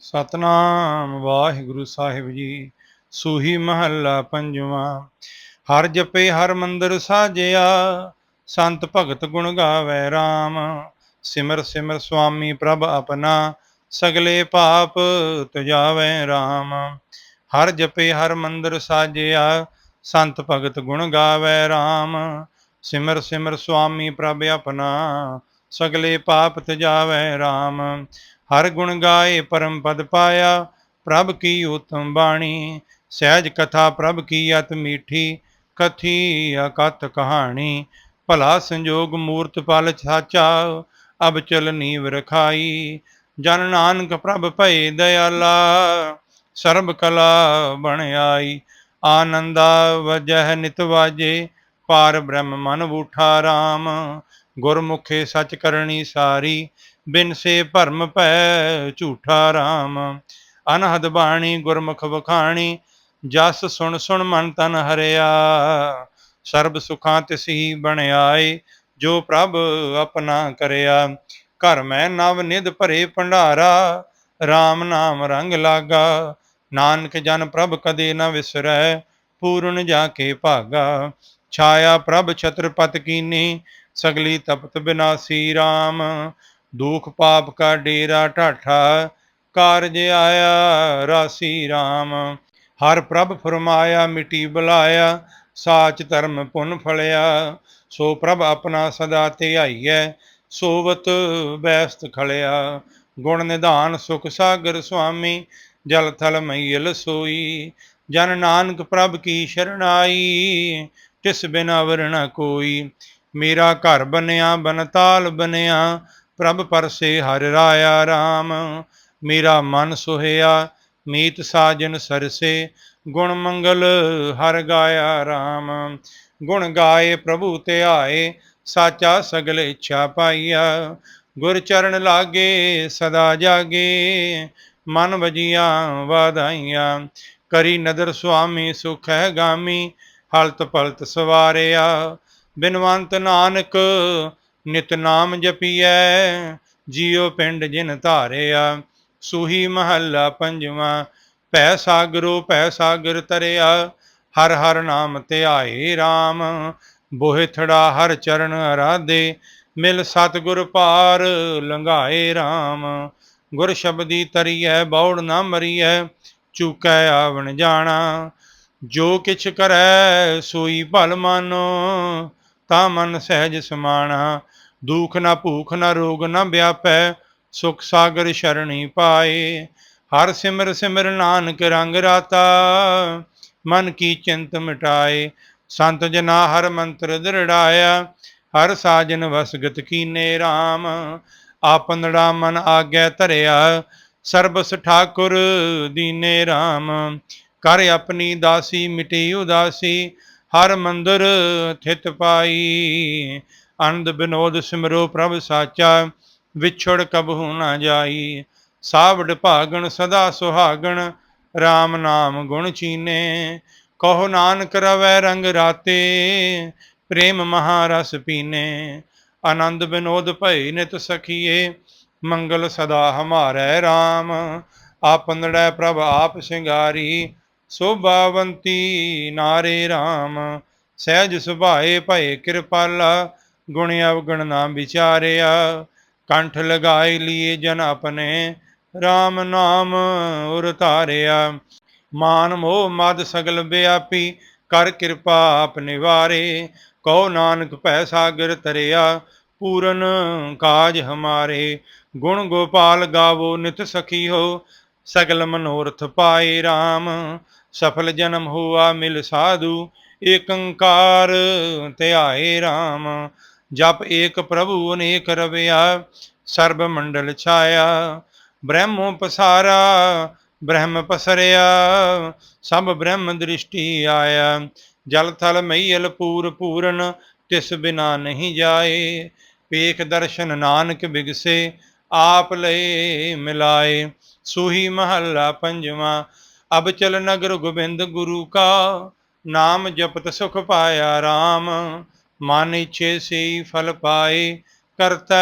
ਸਤਨਾਮ ਵਾਹਿਗੁਰੂ ਸਾਹਿਬ ਜੀ, ਸੂਹੀ ਮਹੱਲਾ ਪੰਜਵਾਂ। ਹਰ ਜਪੇ, ਹਰ ਮੰਦਰ ਸਾਜਿਆ, ਸੰਤ ਭਗਤ ਗੁਣ ਗਾਵੇ RAM ਸਿਮਰ ਸਿਮਰ ਸੁਆਮੀ ਪ੍ਰਭ ਆਪਣਾ, ਸਗਲੇ ਪਾਪ ਤੁਜਾਵੇ RAM ਹਰ ਜਪੇ, ਹਰ ਮੰਦਰ ਸਾਜਿਆ, ਸੰਤ ਭਗਤ ਗੁਣ ਗਾਵੇ RAM ਸਿਮਰ ਸਿਮਰ ਸੁਆਮੀ ਪ੍ਰਭ ਆਪਣਾ, ਸਗਲੇ ਪਾਪ ਤਜਾਵੇ RAM ਹਰ ਗੁਣ ਗਾਏ ਪਰਮ ਪਦ ਪਾਇਆ, ਪ੍ਰਭ ਕੀ ਉਤਮ ਬਾਣੀ? ਸਹਿਜ ਕਥਾ ਪ੍ਰਭ ਕੀ ਅਤ ਮੀਠੀ? ਕਥੀ ਅਕਥ ਕਹਾਣੀ? ਭਲਾ ਸੰਜੋਗ ਮੂਰਤ ਪਲ ਸਾਚਾ, ਅਬ ਚਲ ਨੀਵ ਰਖਾਈ। ਜਨ ਨਾਨਕ ਪ੍ਰਭ ਭਏ ਦਇਆਲਾ, ਸਰਬ ਕਲਾ ਬਣ ਆਈ। ਆਨੰਦਾ ਵਜਹ ਨਿਤ ਵਾਜੇ, ਪਾਰ ਬ੍ਰਹਮ ਮਨ ਬੂਠਾ RAM ਗੁਰਮੁਖੇ ਸਚ ਕਰਨੀ ਸਾਰੀ ਬਿਨ ਸੇ ਭਰਮ ਭੈ ਝੂਠਾ RAM ਅਨਹਦ ਬਾਣੀ ਗੁਰਮੁਖ ਵਖਾਣੀ, ਜਸ ਸੁਣ ਸੁਣ ਮਨ ਤਨ ਹਰਿਆ। ਸਰਬ ਸੁਖਾਂ ਤਿਸਹੀ ਬਣਾਏ ਜੋ ਪ੍ਰਭ ਆਪਣਾ ਕਰਿਆ। ਘਰ ਮੈਂ ਨਵ ਨਿਧ ਭਰੇ ਭੰਡਾਰਾ RAM ਨਾਮ ਰੰਗ ਲਾਗਾ। ਨਾਨਕ ਜਨ ਪ੍ਰਭ ਕਦੇ ਨਾ ਵਿਸਰੈ, ਪੂਰਨ ਜਾ ਕੇ ਭਾਗਾ। ਛਾਇਆ ਪ੍ਰਭ ਛਤਰਪਤ ਕੀਨੀ, ਸਗਲੀ ਤਪਤ ਬਿਨਾਸੀ RAM ਦੁਖ ਪਾਪ ਕਾ ਡੇਰਾ ਢਾਠਾ ਕਾਰਜ ਆਇਆ ਰਾਸੀ RAM ਹਰ ਪ੍ਰਭ ਫਰਮਾਇਆ, ਮਿਟੀ ਬੁਲਾਇਆ, ਸਾਚ ਧਰਮ ਪੁਨ ਫਲਿਆ। ਸੋ ਪ੍ਰਭ ਆਪਣਾ ਸਦਾ ਧਿਆਈਐ, ਸੋਵਤ ਬੈਸਤ ਖਲਿਆ। ਗੁਣ ਨਿਧਾਨ ਸੁਖ ਸਾਗਰ ਸੁਆਮੀ, ਜਲ ਥਲ ਮਈਲ ਸੋਈ। ਜਨ ਨਾਨਕ ਪ੍ਰਭ ਕੀ ਸ਼ਰਣਾਈ ਤਿਸ ਬਿਨ ਅਵਰ ਨ ਕੋਈ। ਮੇਰਾ ਘਰ ਬਨਿਆ ਬਨਤਾਲ ਬਨਿਆ ਪ੍ਰਭ ਪਰਸੇ ਹਰਿ ਰਾਇਆ RAM ਮੇਰਾ ਮਨ ਸੁਹਿਆ, ਮੀਤ ਸਾਜਨ ਸਰਸੇ, ਗੁਣ ਮੰਗਲ ਹਰ ਗਾਇਆ RAM ਗੁਣ ਗਾਏ ਪ੍ਰਭੂ ਤੇ ਆਏ, ਸਾਚਾ ਸਗਲ ਇੱਛਾ ਪਾਈਆ। ਗੁਰ ਚਰਨ ਲਾਗੇ ਸਦਾ ਜਾਗੇ, ਮਨ ਵਜੀਆਂ ਵਾਧਾਈਆਂ। ਕਰੀ ਨਦਰ ਸੁਆਮੀ ਸੁਖ ਹੈ ਗਾਮੀ, ਹਲਤ ਪਲਤ ਸਵਾਰਿਆ। ਬਿਨਵੰਤ ਨਾਨਕ ਨਿਤ ਨਾਮ ਜਪੀਐ, ਜੀਉ ਪਿੰਡ ਜਿਨ ਧਾਰਿਆ। ਸੂਹੀ ਮਹੱਲਾ ਪੰਜਵਾਂ, ਭੈ ਸਾਗਰੋ ਭੈ ਸਾਗਰ ਤਰਿਆ। ਹਰ ਹਰ ਨਾਮ ਤੇ ਆਏ RAM ਬੋਹਿ ਥੜਾ ਹਰ ਚਰਨ ਅਰਾਧੇ। ਮਿਲ ਸਤਿਗੁਰ ਪਾਰ ਲੰਘਾਏ RAM ਗੁਰ ਸ਼ਬਦੀ ਤਰੀਐ, ਬੌੜ ਨਾ ਮਰੀਐ, ਚੁਕੈ ਆਵਣ ਜਾਣਾ। ਜੋ ਕਿਛ ਕਰੈ ਸੋਈ ਭਲ ਮਾਨੋ ਤਾਂ ਮਨ ਸਹਿਜ ਸਮਾਣਾ ਦੁਖ ਨਾ ਭੂਖ ਨਾ ਰੋਗ ਨਾ ਵਿਆਪੈ, ਸੁਖ ਸਾਗਰ ਸ਼ਰਣੀ ਪਾਏ। ਹਰ ਸਿਮਰ ਸਿਮਰ ਨਾਨਕ ਰੰਗ ਰਾਤਾ, ਮਨ ਕੀ ਚਿੰਤ ਮਿਟਾਏ। ਸੰਤ ਜਨਾ ਹਰ ਮੰਤਰ ਦ੍ਰਿੜਾਇਆ, ਹਰ ਸਾਜਨ ਵਸਗਤ ਕੀਨੇ RAM ਆਪਨੜਾ ਮਨ ਆਗੈ ਧਰਿਆ, ਸਰਬਸ ਠਾਕੁਰ ਦੀਨੇ RAM ਕਰ ਆਪਣੀ ਦਾਸੀ ਮਿਟੀ ਉਦਾਸੀ ਹਰ ਮੰਦਰ ਥਿਤ ਪਾਈ। ਆਨੰਦ ਬਿਨੋਦ ਸਿਮਰੋ ਪ੍ਰਭ ਸਾਚਾ, ਵਿਛੜ ਕਬਹੂ ਨਾ ਜਾਈ। ਸਾਵੜ ਭਾਗਣ ਸਦਾ ਸੁਹਾਗਣ RAM ਨਾਮ ਗੁਣ ਚੀਨੇ। ਕਹੋ ਨਾਨਕ ਰਵੈ ਰੰਗ ਰਾਤੇ, ਪ੍ਰੇਮ ਮਹਾਰਸ ਪੀਨੇ। ਆਨੰਦ ਬਿਨੋਦ ਭਈ ਨਿਤ ਸਖੀਏ, ਮੰਗਲ ਸਦਾ ਹਮਾਰੈ RAM ਆਪਨੜੈ ਪ੍ਰਭ ਆਪ ਸਿੰਗਾਰੀ ਸੋਭਾਵੰਤੀ ਨਾਰੇ RAM ਸਹਿਜ ਸੁਭਾਏ ਭਏ ਕਿਰਪਾਲਾ, ਗੁਣ ਅਵਗਣ ਨਾ ਵਿਚਾਰਿਆ, ਕੰਠ ਲਗਾਏ ਲੀਏ ਜਨ ਆਪਣੇ RAM ਨਾਮ ਉਰ ਧਾਰਿਆ। ਮਾਨ ਮੋਹ ਮਦ ਸਗਲ ਬਿਆਪੀ ਕਰ ਕਿਰਪਾ ਆਪ ਨਿਵਾਰੇ ਕਹੋ ਨਾਨਕ ਭੈ ਸਾਗਰ ਤਰਿਆ ਪੂਰਨ ਕਾਜ ਹਮਾਰੇ। ਗੁਣ ਗੋਪਾਲ ਗਾਵੋ ਨਿਤ ਸਖੀ ਹੋ, ਸਗਲ ਮਨੋਰਥ ਪਾਏ RAM ਸਫਲ ਜਨਮ ਹੋਆ ਮਿਲ ਸਾਧੂ, ਏਕੰਕਾਰ ਧਿਆਏ RAM ਜਪ ਏਕ ਪ੍ਰਭੂ ਅਨੇਕ ਰਵਿਆ, ਸਰਬ ਮੰਡਲ ਛਾਇਆ। ਬ੍ਰਹਮੋ ਪਸਾਰਾ, ਬ੍ਰਹਮ ਪਸਰਿਆ, ਸਭ ਬ੍ਰਹਮ ਦ੍ਰਿਸ਼ਟੀ ਆਇਆ। ਜਲ ਥਲ ਮਈਲ ਪੂਰ ਪੂਰਨ, ਤਿਸ ਬਿਨਾ ਨਹੀਂ ਜਾਏ। ਪੇਖ ਦਰਸ਼ਨ ਨਾਨਕ ਬਿਗਸੇ, ਆਪ ਲਏ ਮਿਲਾਏ। ਸੂਹੀ ਮਹੱਲਾ ਪੰਜਵਾਂ ਅਬ ਚਲ ਨਗਰ ਗੋਬਿੰਦ ਗੁਰੂ ਕਾ, ਨਾਮ ਜਪਤ ਸੁਖ ਪਾਇਆ RAM ਮਨ ਇਛੇ ਸੇ ਫਲ ਪਾਏ, ਕਰਤਾ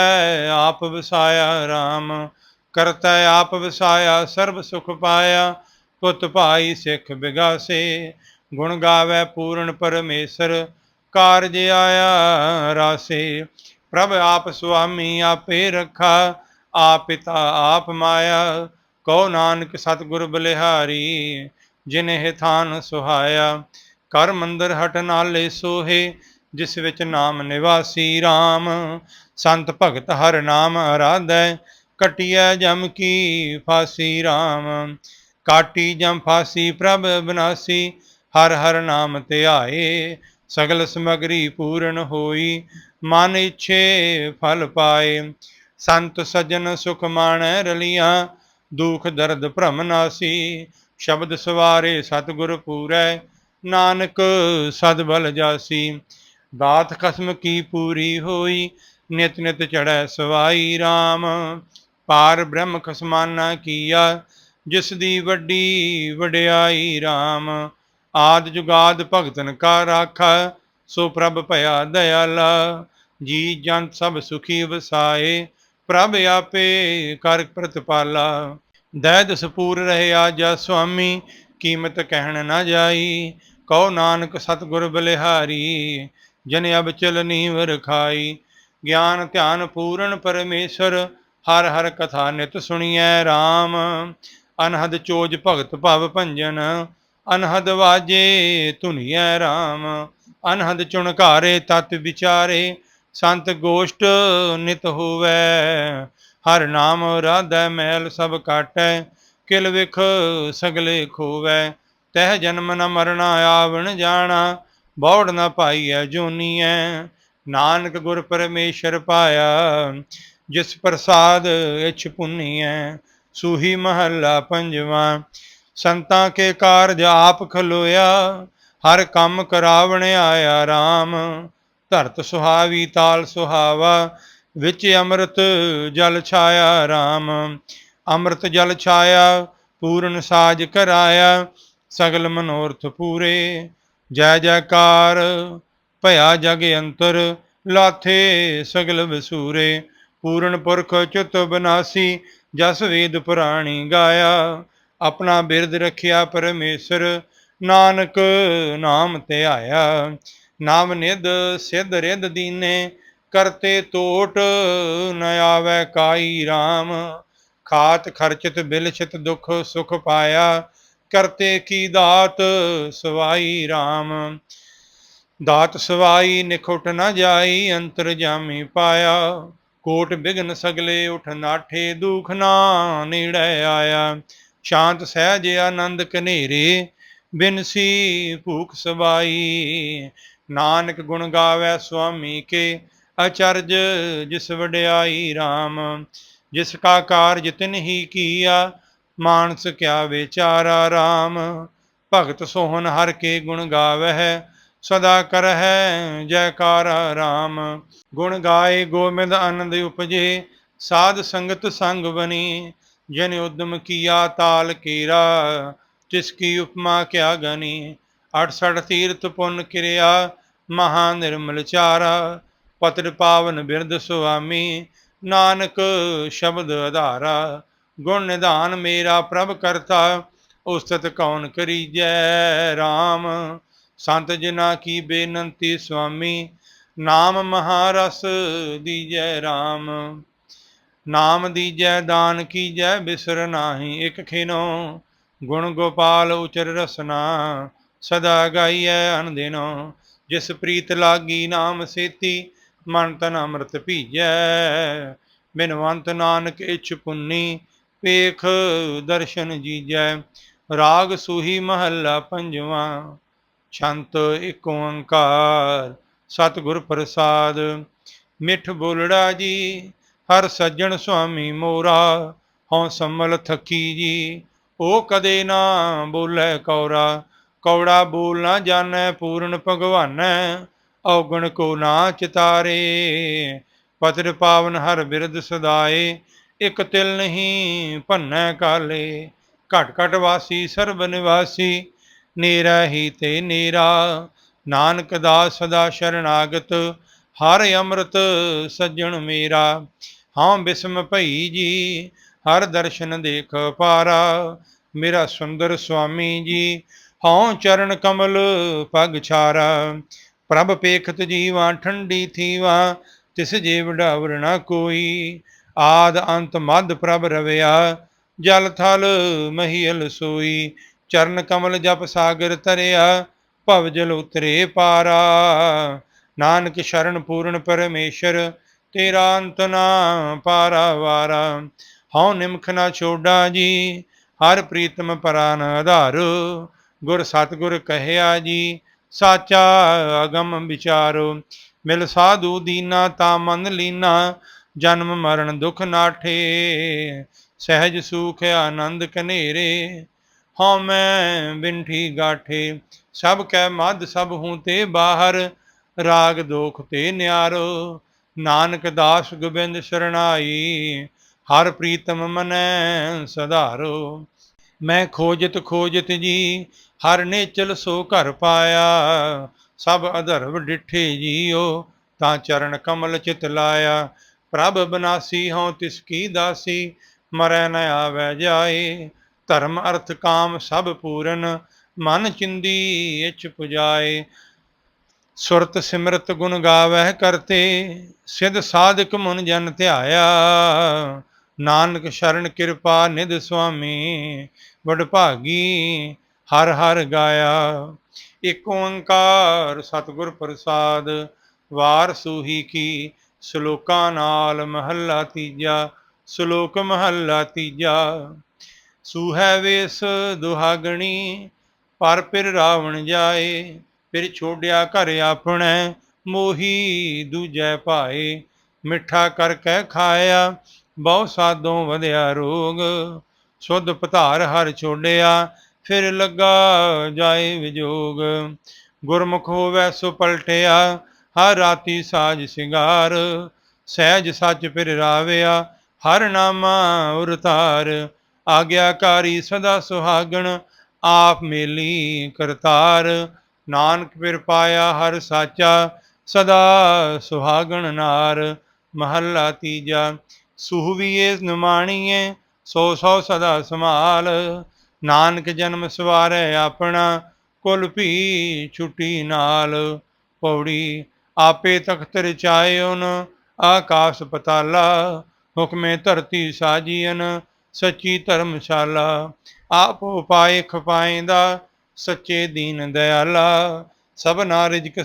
ਆਪ ਵਸਾਇਆ RAM ਕਰਤਾ ਆਪ ਵਸਾਇਆ, ਸਰਬ ਸੁਖ ਪਾਇਆ, ਪੁੱਤ ਭਾਈ ਸਿੱਖ ਬਿਗਾਸੇ। ਗੁਣ ਗਾਵੇ ਪੂਰਨ ਪਰਮੇਸ਼ਰ, ਕਾਰਜ ਆਇਆ ਰਾਸੇ। ਪ੍ਰਭ ਆਪ ਸੁਆਮੀ ਆਪੇ ਰੱਖਾ, ਆਪ ਪਿਤਾ ਆਪ ਮਾਇਆ। ਕਉ ਨਾਨਕ ਸਤਿਗੁਰ ਬਲਿਹਾਰੀ, ਜਿਨਹਿ ਥਾਨ ਸੁਹਾਇਆ। ਕਰ ਮੰਦਰ ਹਟ ਨਾਲੇ ਸੋਹੇ, ਜਿਸ ਵਿੱਚ ਨਾਮ ਨਿਵਾਸੀ RAM ਸੰਤ ਭਗਤ ਹਰ ਨਾਮ ਆਰਾਧੈ ਕਟਿਐ ਜਮ ਕੀ ਫਾਸੀ RAM ਕਾਟੀ ਜਮ ਫਾਸੀ ਪ੍ਰਭ ਬਨਾਸੀ, ਹਰ ਹਰ ਨਾਮ ਧਿਆਏ ਸਗਲ ਸਮਗਰੀ ਪੂਰਨ ਹੋਈ, ਮਨ ਇਛੇ ਫਲ ਪਾਏ। ਸੰਤ ਸਜਣ ਸੁਖ ਮਾਣੈ ਰਲੀਆਂ ਦੁਖ ਦਰਦ ਭ੍ਰਮ ਨਾਸੀ, ਸ਼ਬਦ ਸਵਾਰੇ ਸਤਿਗੁਰ ਪੂਰੈ, ਨਾਨਕ ਸਦ ਬਲ ਜਾਸੀ। ਦਾਤ ਖਸਮ ਕੀ ਪੂਰੀ ਹੋਈ, ਨਿਤ ਨਿਤ ਚੜੈ ਸਵਾਈ RAM ਪਾਰ ਬ੍ਰਹਮ ਖਸਮਾਨਾ ਕੀਆ, ਜਿਸ ਦੀ ਵੱਡੀ ਵਡਿਆਈ RAM ਆਦ ਜੁਗਾਦ ਭਗਤਨ ਕਾ ਰਾਖਾ, ਸੋ ਪ੍ਰਭ ਭਇਆ ਦਇਆਲਾ। ਜੀ ਜਨ ਸਭ ਸੁਖੀ ਵਸਾਏ, ਪ੍ਰਭ ਆਪੇ ਕਰ ਪ੍ਰਤਪਾਲਾ। ਦਇ ਸਪੂਰ ਪੂਰ ਰਹਿਆ ਜਾ ਸੁਆਮੀ, ਕੀਮਤ ਕਹਿਣ ਨਾ ਜਾਈ। ਕਉ ਨਾਨਕ ਸਤਿਗੁਰ ਬਲਿਹਾਰੀ, ਜਨ ਅਬ ਚਲਨੀ ਵਰ ਗਿਆਨ ਧਿਆਨ ਪੂਰਨ ਪਰਮੇਸ਼ਰ, ਹਰ ਹਰ ਕਥਾ ਨਿਤ ਸੁਣੀਐ RAM ਅਨਹਦ ਚੋਜ ਭਗਤ ਭਵ ਭੰਜਨ, ਅਨਹਦ ਵਾਜੇ ਧੁਨੀਐ RAM ਅਨਹਦ ਚੁਣਕਾਰੇ ਤਤ ਵਿਚਾਰੇ, ਸੰਤ ਗੋਸ਼ਟ ਨਿਤ ਹੋਵੈ। ਹਰ ਨਾਮ ਰਾਧੈ ਮਹਿਲ ਸਭ ਕਾਟੈ, ਕਿਲ ਵਿਖ ਸਗਲੇ ਖੋਵੈ। ਤਹਿ ਜਨਮ ਨ ਮਰਣਾ ਆਵਣ ਜਾਣਾ, ਬੌੜ ਨ ਪਾਈਐ ਜੋਨੀਐ। ਨਾਨਕ ਗੁਰ ਪਰਮੇਸ਼ਰ ਪਾਇਆ, ਜਿਸ ਪ੍ਰਸਾਦ ਇਛ ਪੁੰਨੀਐ, ਸੂਹੀ ਮਹੱਲਾ ਪੰਜਵਾਂ। ਸੰਤਾਂ ਕੇ ਕਾਰਜ ਆਪ ਖਲੋਇਆ, ਹਰ ਕੰਮ ਕਰਾਵਣ ਆਇਆ RAM ਧਰਤ ਸੁਹਾਵੀ, ਤਾਲ ਸੁਹਾਵਾ ਵਿੱਚ ਅੰਮ੍ਰਿਤ ਜਲ ਛਾਇਆ RAM ਅੰਮ੍ਰਿਤ ਜਲ ਛਾਇਆ, ਪੂਰਨ ਸਾਜ ਕਰਾਇਆ ਸਗਲ ਮਨੋਰਥ ਪੂਰੇ। ਜੈ ਜੈਕਾਰ, ਭਇਆ ਜਗ ਅੰਤਰ, ਲਾਥੇ ਸਗਲ ਵਸੂਰੇ। ਪੂਰਨ ਪੁਰਖ ਚਿਤ ਬਨਾਸੀ, ਜਸ ਵੇਦ ਪੁਰਾਣੀ ਗਾਇਆ। ਆਪਣਾ ਬਿਰਦ ਰਖਿਆ ਪਰਮੇਸ਼ਰ, ਨਾਨਕ ਨਾਮ ਤੇ ਆਇਆ। ਨਾਮ ਨਿਧ, ਸਿਧ ਰਿਧ ਦੀਨੇ ਕਰਤੇ ਤੋਟ, ਨ ਆਵੈ ਕਾਈ RAM ਖਾਤ ਖਰਚਿਤ, ਬਿਲਛਿਤ ਦੁਖ ਸੁਖ ਪਾਇਆ। ਕਰਤੇ ਕੀ ਦਾਤ, ਸਵਾਈ RAM ਦਾਤ ਸਵਾਈ, ਨਿਖੁਟ ਨ ਜਾਈ, ਅੰਤਰ ਜਾਮੀ ਪਾਇਆ। ਕੋਟ ਬਿਗਨ ਸਗਲੇ, ਉਠ ਨਾਠੇ ਦੁਖ ਨਾ ਨੇੜੇ ਆਇਆ। ਸ਼ਾਂਤ ਸਹਿਜ ਆਨੰਦ ਕਨੇਰੇ ਬਿਨਸੀ ਭੂਖ ਸਵਾਈ। ਨਾਨਕ ਗੁਣ ਗਾਵੇ ਸੁਆਮੀ ਕੇ ਅਚਰਜ ਜਿਸ ਵਡਿਆਈ RAM ਜਿਸ ਕਾ ਕਾਰਜ ਤਿਨ ਹੀ ਕੀਆ, ਮਾਨਸ ਕਿਆ ਵਿਚਾਰਾ RAM ਭਗਤ ਸੋਹਨ ਹਰ ਕੇ ਗੁਣ ਗਾਵਹਿ, ਸਦਾ ਕਰਹਿ ਜੈਕਾਰਾ RAM ਗੁਣ ਗਾਏ ਗੋਬਿੰਦ ਆਨੰਦ ਉਪਜੇ, ਸਾਧ ਸੰਗਤ ਸੰਗ ਬਣੀ। ਜਨ ਉਦਮ ਕੀਆ ਤਾਲ ਕੀਰਾ, ਤਿਸ ਕੀ ਉਪਮਾ ਕਿਆ ਗਨੀ 68 ਤੀਰਥ ਪੁੰਨ ਕਿਰਿਆ, ਮਹਾ ਨਿਰਮਲ ਚਾਰਾ। ਪਤਰ ਪਾਵਨ ਬਿਰਦ ਸੁਆਮੀ, ਨਾਨਕ ਸ਼ਬਦ ਆਧਾਰਾ, ਗੁਣ ਨਿਧਾਨ ਮੇਰਾ ਪ੍ਰਭ ਕਰਤਾ, ਉਸਤਤ ਕੌਣ ਕਰੀਜੈ RAM ਸੰਤ ਜਨਾ ਕੀ ਬੇਨੰਤੀ ਸੁਆਮੀ, ਨਾਮ ਮਹਾਰਸ ਦੀਜੈ RAM ਨਾਮ ਦੀਜੈ, ਦਾਨ ਕੀਜੈ, ਬਿਸਰ ਨਾਹੀ ਇਕ ਖਿਨੋ। ਗੁਣ ਗੋਪਾਲ ਉਚਰ ਰਸਨਾ, ਸਦਾ ਗਾਈਐ ਅਨਦਿਨੋ ਜਿਸ ਪ੍ਰੀਤ ਲਾਗੀ ਨਾਮ ਸੇਤੀ ਮਨ ਤਨ ਅੰਮ੍ਰਿਤ ਭੀਜੈ। ਬਿਨਵੰਤ ਨਾਨਕ ਇਛ ਪੁੰਨੀ, ਵੇਖ ਦਰਸ਼ਨ ਜੀਜੈ। ਰਾਗ ਸੂਹੀ ਮਹੱਲਾ ਪੰਜਵਾਂ, ਛੰਤ ਏਕ ਓੰਕਾਰ, ਸਤਿਗੁਰ ਪ੍ਰਸਾਦ। ਮਿੱਠ ਬੋਲੜਾ ਜੀ, ਹਰ ਸੱਜਣ ਸੁਆਮੀ ਮੋਰਾ, ਹਉ ਸੰਮਲ ਥਕੀ ਜੀ। ਉਹ ਕਦੇ ਨਾ ਬੋਲੇ ਕੌਰਾ, ਕੌੜਾ ਬੋਲ ਨਾ ਜਾਣੈ, ਪੂਰਨ ਭਗਵਾਨੈ। ਔਗਣ ਕੋ ਨਾ ਚਿਤਾਰੇ, ਪਤਰ ਪਾਵਨ ਹਰ ਬਿਰਦ ਸਦਾਏ, ਇਕ ਤਿਲ ਨਹੀਂ ਭੰਨੈ ਕਾਲੇ। ਘਟ ਘਟ ਵਾਸੀ, ਸਰਬ ਨਿਵਾਸੀ, ਨੀਰਾ ਹੀ ਤੇ ਨੀਰਾ। ਨਾਨਕ ਦਾ ਸਦਾ ਸ਼ਰਨਾਗਤ, ਹਰ ਅੰਮ੍ਰਿਤ ਸੱਜਣ ਮੇਰਾ। ਹਾਂ ਬਿਸਮ ਭਈ ਜੀ, ਹਰ ਦਰਸ਼ਨ ਦੇਖ ਪਾਰਾ। ਮੇਰਾ ਸੁੰਦਰ ਸੁਆਮੀ ਜੀ, ਹਉ ਚਰਨ ਕਮਲ ਪਗ ਛਾਰਾ। ਪ੍ਰਭ ਪੇਖਤ ਜੀਵਾ, ਠੰਡੀ ਥੀਵਾ, ਤਿਸ ਜੇ ਵਡਾਵਰ ਨਾ ਕੋਈ। ਆਦ ਅੰਤ ਮਦ ਪ੍ਰਭ ਰਵਿਆ, ਜਲ ਥਲ ਮਹੀਲ ਸੋਈ। ਚਰਨ ਕਮਲ ਜਪ ਸਾਗਰ ਤਰਿਆ ਭਵ ਜਲ ਉਤਰੇ ਪਾਰਾ। ਨਾਨਕ ਸ਼ਰਨ ਪੂਰਨ ਪਰਮੇਸ਼ਰ, ਤੇਰਾ ਅੰਤ ਨਾ ਪਾਰਾ ਵਾਰਾ। ਹਉ ਨਿਮਖ ਨਾ ਛੋਡਾ ਜੀ, ਹਰ ਪ੍ਰੀਤਮ ਪਰਾਨ ਆਧਾਰ। ਗੁਰ ਸਤਿਗੁਰ ਕਹਿਆ ਜੀ ਸਾਚਾ ਅਗਮ ਵਿਚਾਰੋ, ਮਿਲ ਸਾਧੂ ਦੀਨਾ ਤਾ ਮਨ ਲੀਨਾ, ਜਨਮ ਮਰਨ ਦੁਖ ਨਾਠੇ ਸਹਿਜ ਸੁਖ ਆਨੰਦ ਕਨੇਰੇ ਹਉ ਮੈਂ ਬਿੰਠੀ ਗਾਠੇ, ਸਭ ਕੈ ਮਦ ਸਭ ਹੂੰ ਤੇ ਬਾਹਰ, ਰਾਗ ਦੋਖ ਤੇ ਨਿਆਰੋ, ਨਾਨਕ ਦਾਸ ਗੋਬਿੰਦ ਸ਼ਰਣਾਈ, ਹਰ ਪ੍ਰੀਤਮ ਮਨੈ ਸਧਾਰੋ, ਮੈਂ ਖੋਜਤ ਖੋਜਤ ਜੀ ਹਰ ਨੇ ਚਲ ਸੋ ਘਰ ਪਾਇਆ, ਸਭ ਅਧਰਵ ਡਿਠੇ ਜੀਓ, ਤਾਂ ਚਰਨ ਕਮਲ ਚਿਤ ਲਾਇਆ। ਪ੍ਰਭ ਬਨਾਸੀ ਹਉ ਤਿਸ ਕੀ ਦਾਸੀ, ਮਰੈ ਨ ਆਵੈ ਜਾਏ। ਧਰਮ, ਅਰਥ, ਕਾਮ ਸਭ ਪੂਰਨ, ਮਨ ਚਿੰਦੀ ਇਚ ਪੁਜਾਏ। ਸੁਰਤ ਸਿਮਰਤ ਗੁਣ ਗਾਵਹਿ ਕਰਤੇ, ਸਿਧ ਸਾਧਕ ਮੁਨ ਜਨ ਧਿਆਇਆ। ਨਾਨਕ ਸ਼ਰਨ ਕਿਰਪਾ ਨਿਧ ਸੁਆਮੀ ਵਡ ਭਾਗੀ ਹਰ ਹਰ ਗਾਇਆ। ਇਕ ਓੰਕਾਰ ਸਤਿਗੁਰ ਪ੍ਰਸਾਦ, ਵਾਰ ਸੂਹੀ ਕੀ, ਸ਼ਲੋਕਾਂ ਨਾਲ ਮਹੱਲਾ ਤੀਜਾ, ਸ਼ਲੋਕ ਮਹੱਲਾ ਤੀਜਾ। ਸੂਹੈ ਵੇਸ ਦੁਹਾਗਣੀ, ਪਰ ਪਿਰ ਰਾਵਣ ਜਾਏ, ਫਿਰ ਛੋੜਿਆ ਘਰ ਆਪਣੈ, ਮੋਹੀ ਦੂਜੈ ਭਾਏ। ਮਿੱਠਾ ਕਰ ਕਰਕੇ ਖਾਇਆ, ਬਹੁ ਸਾਦੋਂ ਵਧਿਆ ਰੋਗ, ਸੁਧ ਪਧਾਰ ਹਰ ਛੋੜਿਆ ਫਿਰ ਲੱਗਾ ਜਾਏ ਵਿਜੋਗ। ਗੁਰਮੁਖ ਹੋਵੇ ਸੋ ਪਲਟਿਆ, ਹਰ ਰਾਤੀ ਸਾਜ ਸਿੰਗਾਰ। ਸਹਿਜ ਸੱਚ ਫਿਰ ਰਾਵਿਆ, ਹਰ ਨਾਮਾ ਉਰਤਾਰ। ਆਗਿਆਕਾਰੀ ਸਦਾ ਸੁਹਾਗਣ, ਆਪ ਮੇਲੀ ਕਰਤਾਰ। ਨਾਨਕ ਫਿਰ ਪਾਇਆ ਹਰ ਸਾਚਾ, ਸਦਾ ਸੁਹਾਗਣ ਨਾਰ। ਮਹੱਲਾ ਤੀਜਾ ਸੁਹਵੀਏ ਨਮਾਣੀਏ ਸੋ ਸੋ ਸਦਾ ਸਮਾਲ ਨਾਨਕ ਜਨਮ ਸਵਾਰੈ ਆਪਣਾ, ਕੁਲ ਭੀ ਛੁੱਟੀ ਨਾਲ ਪੌੜੀ। ਆਪੇ ਤਖਤ ਰਚਾਇਓਨ ਆਕਾਸ ਪਤਾਲਾ, ਹੁਕਮੇ ਧਰਤੀ ਸਾਜੀਨ ਸੱਚੀ ਧਰਮਸ਼ਾਲਾ। ਆਪ ਉਪਾਏ ਖਪਾਇਂਦਾ ਸੱਚੇ ਦੀਨ ਦਇਆਲਾ ਸਭਨਾ ਰਿਜਕ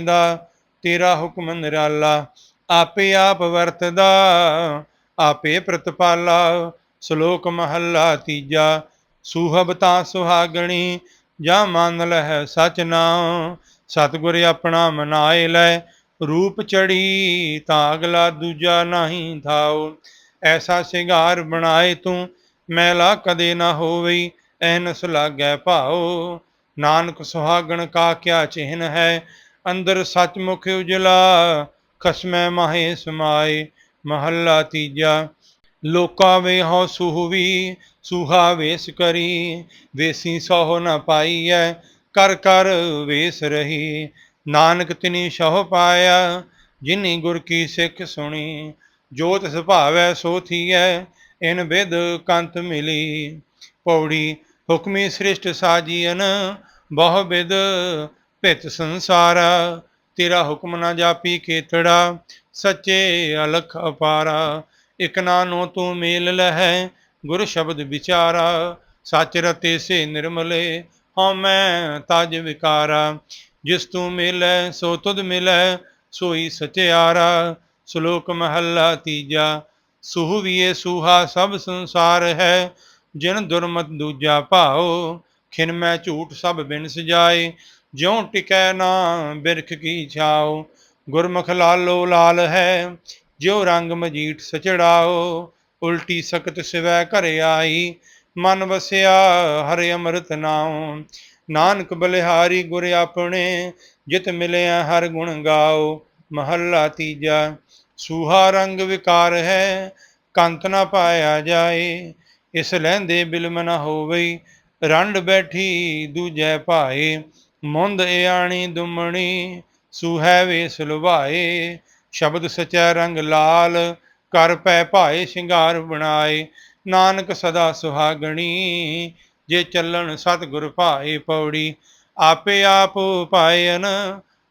ਦਾ, ਤੇਰਾ ਹੁਕਮ ਨਿਰਾਲਾ। ਆਪੇ ਆਪ ਵਰਤਦਾ, ਆਪੇ ਪ੍ਰਤਪਾਲਾ। ਸ਼ਲੋਕ ਮਹੱਲਾ ਤੀਜਾ ਸੁਹਬ ਤਾਂ ਸੁਹਾਗਣੀ, ਜਾਂ ਮੰਨ ਲਹਿ ਸਚ ਨਾਮ ਸਤਿਗੁਰ ਆਪਣਾ ਮਨਾਏ ਲੈ, ਰੂਪ ਚੜੀ ਤਾਂ ਅਗਲਾ ਦੂਜਾ ਨਹੀਂ ਥਾਉ ਐਸਾ ਸ਼ਿੰਗਾਰ ਬਣਾਏ ਤੂੰ, ਮੈਲਾ ਕਦੇ ਨਾ ਹੋਵਈ ਐਨਸ ਲਾਗੈ ਭਾਉ। ਨਾਨਕ ਸੁਹਾਗਣ ਕਾ ਕਿਆ ਚਿਹਨ ਹੈ, ਅੰਦਰ ਸਚਮੁਖ ਉਜਲਾ, ਖਸਮੈ ਮਾਹੇ ਸਮਾਏ, ਮਹੱਲਾ ਤੀਜਾ। ਲੋਕਾਂ ਵੇਹੋ ਹਉ ਸੁਹਵੀ, ਸੁਹਾ ਵੇਸ ਕਰੀ। ਵੇਸੀ ਸੋਹ ਨ ਪਾਈਐ, ਕਰ ਕਰ ਵੇਸ ਰਹੀ। ਨਾਨਕ ਤਿਨੀ ਸਹੁ ਪਾਇਆ, ਜਿਨੀ ਗੁਰ ਕੀ ਸਿੱਖ ਸੁਣੀ। ਜੋਤ ਸੁਭਾਵੈ ਸੋ ਥੀਐ, ਇਨ ਵਿਦ ਕੰਤ ਮਿਲੀ। ਪੌੜੀ ਹੁਕਮੀ ਸ੍ਰਿਸ਼ਟ ਸਾਜੀਨ ਬਹੁ ਵਿਦ ਭਿਤ ਸੰਸਾਰਾ। ਤੇਰਾ ਹੁਕਮ ਨਾ ਜਾਪੀ ਕੇਤੜਾ ਸੱਚੇ ਅਲਖ ਅਪਾਰਾ। ਇਕ ਨਾਨੋ ਤੂੰ ਮੇਲ ਲਹੈ, ਗੁਰ ਸ਼ਬਦ ਵਿਚਾਰਾ, ਸਚ ਰਤੇ ਸੇ ਨਿਰਮਲੇ, ਹਉ ਮੈਂ ਤਜ ਵਿਕਾਰਾ। ਜਿਸ ਤੂੰ ਮਿਲੈ, ਸੋ ਤੁਧ ਮਿਲੈ, ਸੋਈ ਸਚਿਆਰਾ। ਸ਼ਲੋਕ ਮਹੱਲਾ ਤੀਜਾ ਸੁਹਵੀਏ ਸੁਹਾ ਸਭ ਸੰਸਾਰ ਹੈ, ਜਿਨ ਦੁਰਮਤ ਦੂਜਾ ਭਾਉ, ਖਿਨ ਮੈਂ ਝੂਠ ਸਭ ਬਿਨ ਸਜਾਏ ਜਿਉ ਟਿਕੈ ਨਾ ਬਿਰਖ ਕੀ ਛਾਉ, ਗੁਰਮੁਖ ਲਾਲੋ ਲਾਲ ਹੈ ਜਿਉ ਰੰਗ ਮਜੀਠ ਸਚੜਾਓ, ਉਲਟੀ ਸਕਤ ਸਿਵੈ ਘਰ ਆਈ, ਮਨ ਵਸਿਆ ਹਰਿ ਅੰਮ੍ਰਿਤ ਨਾਉ। ਨਾਨਕ ਬਲਿਹਾਰੀ ਗੁਰ ਆਪਣੇ, ਜਿਤ ਮਿਲਿਆ ਹਰ ਗੁਣ ਗਾਓ। ਮਹੱਲਾ ਤੀਜਾ, ਸੂਹਾ ਰੰਗ ਵਿਕਾਰ ਹੈ, ਕੰਤ ਨਾ ਪਾਇਆ ਜਾਏ। ਇਸ ਲਹਿੰਦੇ ਬਿਲਮ ਨਾ ਹੋਵੇ ਰੰਡ ਬੈਠੀ ਦੂਜੈ ਭਾਏ। ਮੁੰਦ ਇਆਣੀ ਦੁਮਣੀ, ਸੂਹੈ ਵੇਸ ਲੁਭਾਏ ਸ਼ਬਦ ਸਚੈ ਰੰਗ ਲਾਲ ਕਰ ਪੈ ਭਾਏ ਸ਼ਿੰਗਾਰ ਬਣਾਏ, ਨਾਨਕ ਸਦਾ ਸੁਹਾਗਣੀ, ਜੇ ਚੱਲਣ ਸਤਿਗੁਰ ਭਾਏ ਪੌੜੀ, ਆਪੇ ਆਪ ਪਾਇਨ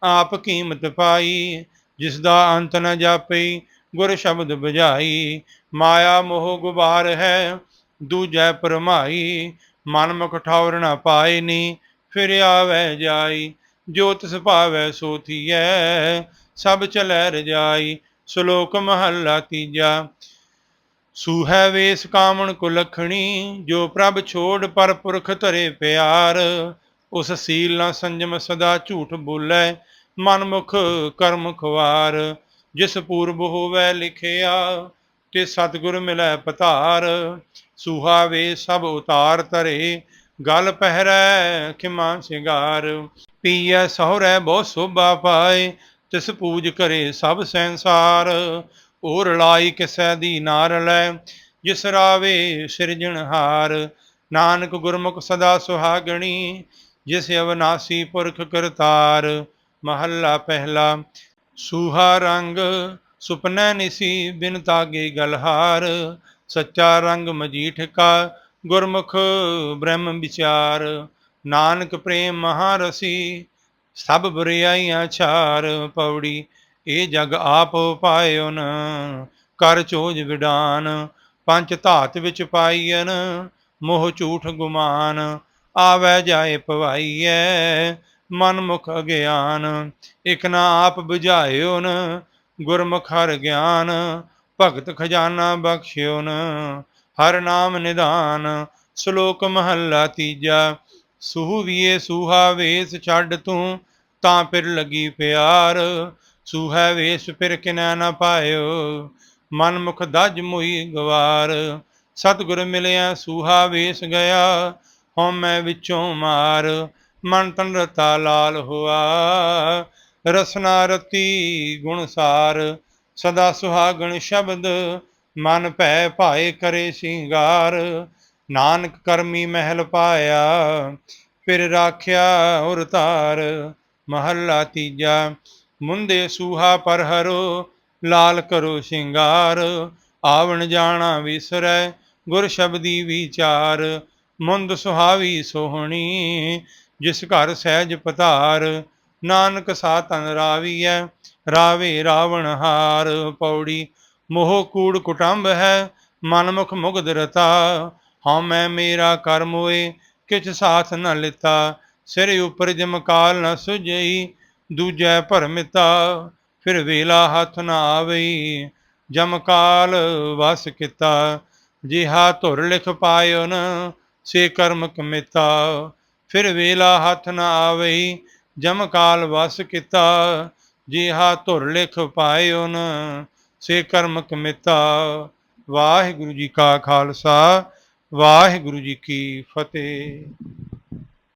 ਆਪ ਕੀਮਤ ਪਾਈ ਜਿਸ ਦਾ ਅੰਤ ਨ ਜਾਪੇ, ਗੁਰ ਸ਼ਬਦ ਬੁਝਾਈ, ਮਾਇਆ ਮੋਹ ਗੁਬਾਰ ਹੈ, ਦੂਜੈ ਪਰਮਾਈ ਮਨ ਮੁਖ ਠੌਰ ਨ ਪਾਏ ਨੀ, ਫਿਰ ਆਵੈ ਜਾਈ, ਜੋ ਤਿਸ ਭਾਵੈ ਸੋ ਥੀਐ ਸਭ ਚਲੈ ਰਜਾਈ ਸ਼ਲੋਕ ਮਹੱਲਾ ਤੀਜਾ। ਸੂਹੈ ਵੇਸ ਕਾਮਣ ਕੁਲਖਣੀ ਜੋ ਪ੍ਰਭ ਛੋੜ ਪਰ ਪੁਰਖ ਧਰੇ ਪਿਆਰ। ਉਸ ਸੀਲ ਨਾ ਸੰਜਮ ਸਦਾ ਝੂਠ ਬੋਲੇ, ਮਨ ਮੁਖ ਕਰਮ ਖਵਾਰ ਜਿਸ ਪੂਰਬ ਹੋਵੇ ਲਿਖਿਆ, ਤੇ ਸਤਿਗੁਰ ਮਿਲੈ ਪਤਾਰ। ਸੂਹਾ ਵੇ ਸਭ ਉਤਾਰ ਧਰੇ, ਗਲ ਪਹਿਰੈ ਖਿਮਾ ਸਿੰਗਾਰ। ਪੀਐ ਸਹੁਰੈ ਬਹੁ ਸੋਭਾ ਪਾਏ ਤਿਸ ਪੂਜ ਕਰੇ ਸਭ ਸੰਸਾਰ ਔਰ ਲਾਈ ਕਿਸੈ ਦੀ ਨਾਰ ਲੈ, ਜਿਸ ਰਾਵੇ ਸਿਰਜਣਹਾਰ ਨਾਨਕ ਗੁਰਮੁਖ ਸਦਾ ਸੁਹਾਗਣੀ, ਜਿਸ ਅਵਨਾਸੀ ਪੁਰਖ ਕਰਤਾਰ। ਮਹੱਲਾ ਪਹਿਲਾ, ਸੂਹਾ ਰੰਗ, ਸੁਪਨੈ ਨਿਸੀ ਬਿਨ ਤਾਗੇ ਗਲਹਾਰ। ਸੱਚਾ ਰੰਗ ਮਜੀਠ ਕਾ, ਗੁਰਮੁਖ ਬ੍ਰਹਮ ਵਿਚਾਰ। ਨਾਨਕ ਪ੍ਰੇਮ ਮਹਾਰਸੀ ਸਭ ਬੁਰਿਆਈਆਂ ਛਾਰ ਪੌੜੀ, ਇਹ ਜਗ ਆਪ ਪਾਇਓਨ ਕਰ ਚੋਜ ਵਿਡਾਨ, ਪੰਜ ਧਾਤ ਵਿੱਚ ਪਾਈਨ ਮੋਹ ਝੂਠ ਗੁਮਾਨ, ਆਵੈ ਜਾਏ ਪਵਾਈਐ, ਮਨ ਮੁਖ ਅਗਿਆਨ, ਇਕ ਨਾ ਆਪ 부ਝਾਇਓਨ ਗੁਰਮੁਖ ਹਰ ਗਿਆਨ, ਭਗਤ ਖਜ਼ਾਨਾ ਬਖਸ਼ਿਓਨ ਹਰ ਨਾਮ ਨਿਦਾਨ ਸ਼ਲੋਕ ਮਹੱਲਾ ਤੀਜਾ ਸੂਹ ਵੀਏ ਸੂਹਾ ਵੇਸ ਛੱਡ ਤੂੰ, ਤਾਂ ਫਿਰ ਲੱਗੀ ਪਿਆਰ। ਸੂਹਾ ਵੇਸ ਫਿਰ ਕਿਨੈ ਨਾ ਪਾਇਓ ਮਨ ਮੁਖ ਦਜ ਮੁਈ ਗਵਾਰ। ਸਤਿਗੁਰ ਮਿਲਿਆ, ਸੂਹਾ ਵੇਸ ਗਿਆ ਹਉਮੈ ਵਿੱਚੋਂ ਮਾਰ। ਮਨ ਤਨ ਰਤਾ ਲਾਲ ਹੋਆ, ਰਸਨਾ ਰਤੀ ਗੁਣ ਸਾਰ। ਸਦਾ ਸੁਹਾਗਣ ਸ਼ਬਦ, ਮਨ ਭੈ ਭਾਏ ਕਰੇ ਸਿੰਗਾਰ। ਨਾਨਕ ਕਰਮੀ ਮਹਿਲ ਪਾਇਆ, ਫਿਰ ਰਾਖਿਆ ਉਰ ਧਾਰ, ਮਹੱਲਾ ਤੀਜਾ ਮੁੰਦੇ ਸੂਹਾ ਪਰ ਹਰੋ, ਲਾਲ ਕਰੋ ਸਿੰਗਾਰ, ਆਵਣ ਜਾਣਾ ਵਿਸਰੈ, ਗੁਰ ਸ਼ਬਦੀ ਵਿਚਾਰ, ਮੁੰਦ ਸੁਹਾਵੀ ਸੋਹਣੀ, ਜਿਸ ਘਰ ਸਹਿਜ ਪਤਾਰ ਨਾਨਕ ਸਾਤਨ ਰਾਵੀਐ, ਰਾਵੇ ਰਾਵਣ ਹਾਰ, ਪੌੜੀ ਮੋਹ ਕੂੜ ਕੁਟੰਬ ਹੈ, ਮਨਮੁਖ ਮੁਖ ਰਤਾ ਹਉ ਮੈਂ ਮੇਰਾ ਕਰਮ ਹੋਏ, ਕਿਛ ਸਾਥ ਨ ਲਿਤਾ। ਸਿਰ ਉਪਰ ਜਮਕਾਲ ਨ ਸੁਝਈ ਦੂਜੈ ਭਰਮਿਤਾ ਫਿਰ ਵੇਲਾ ਹੱਥ ਨ ਆਵਈ। ਜਮਕਾਲ ਵਸ ਕੀਤਾ, ਜਿਹਾ ਧੁਰ ਲਿਖ ਪਾਇਓਨ ਸੇ ਕਰਮ ਕਮਿਤਾ। ਫਿਰ ਵੇਲਾ ਹੱਥ ਨ ਆਵਈ ਜਮਕਾਲ ਵਸ ਕੀਤਾ, ਜਿਹਾ ਧੁਰ ਲਿਖ ਪਾਇਓਨ ਸੇ ਕਰਮ ਕਮਿਤਾ। ਵਾਹਿਗੁਰੂ ਜੀ ਕਾ ਖਾਲਸਾ ਵਾਹਿਗੁਰੂ ਜੀ ਕੀ ਫਤਿਹ।